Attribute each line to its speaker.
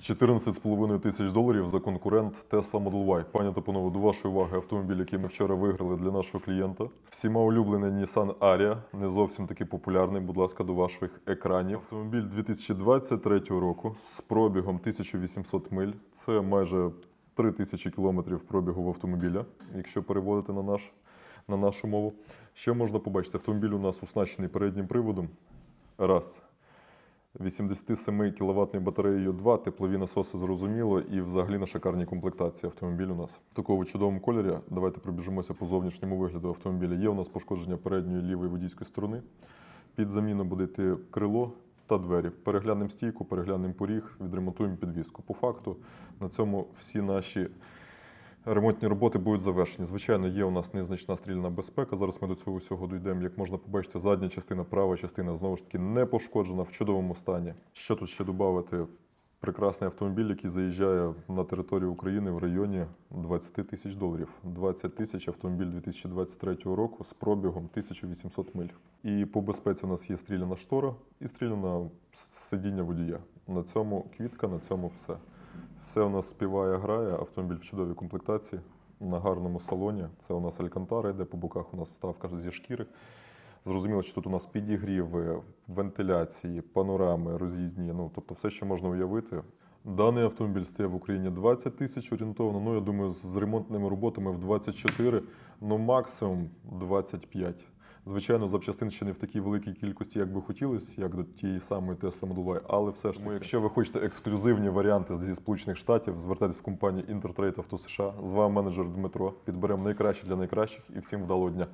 Speaker 1: 14,5 тисяч доларів за конкурент Tesla Model Y. Пані та панове, до вашої уваги автомобіль, який ми вчора виграли для нашого клієнта. Всіма улюблений Nissan Ariya, не зовсім такий популярний. Будь ласка, до ваших екранів. Автомобіль 2023 року з пробігом 1800 миль. Це майже 3000 кілометрів пробігу в автомобіля, якщо переводити на наш на нашу мову. Що можна побачити? Автомобіль у нас оснащений переднім приводом. Раз. 87 кВт батареєю 2, теплові насоси зрозуміло, і взагалі на шикарній комплектації автомобіль у нас. В такому чудовому кольорі. Давайте пробіжимося по зовнішньому вигляду автомобіля. Є у нас пошкодження передньої лівої водійської сторони. Під заміну буде йти крило та двері. Переглянемо стійку, переглянемо поріг, відремонтуємо підвіску. По факту на цьому всі наші Ремонтні роботи будуть завершені. Звичайно, є у нас незначна стрільна безпека. Зараз ми до цього всього дійдемо. Як можна побачити, задня частина, права частина знову ж таки не пошкоджена в чудовому стані. Що тут ще додати? Прекрасний автомобіль, який заїжджає на територію України в районі 20 тисяч доларів. 20 тисяч автомобіль 2023 року з пробігом 1800 миль. І по безпеці у нас є стріляна штора і стріляна сидіння водія. На цьому квітка, на цьому все. Все у нас співає, грає, автомобіль в чудовій комплектації, на гарному салоні. Це у нас алькантара йде, по боках у нас вставка зі шкіри. Зрозуміло, що тут у нас підігріви, вентиляції, панорами роз'їзні, ну тобто все, що можна уявити. Даний автомобіль стає в Україні 20 тисяч орієнтовно. Ну, я думаю, з ремонтними роботами в 24, ну максимум 25. Звичайно, запчастин ще не в такій великій кількості, як би хотілося, як до тієї самої Tesla Model Y, але все ж таки, якщо ви хочете ексклюзивні варіанти зі Сполучених Штатів, звертайтесь в компанію Intertrade Auto США. З вами менеджер Дмитро. Підберемо найкраще для найкращих і всім вдалого дня.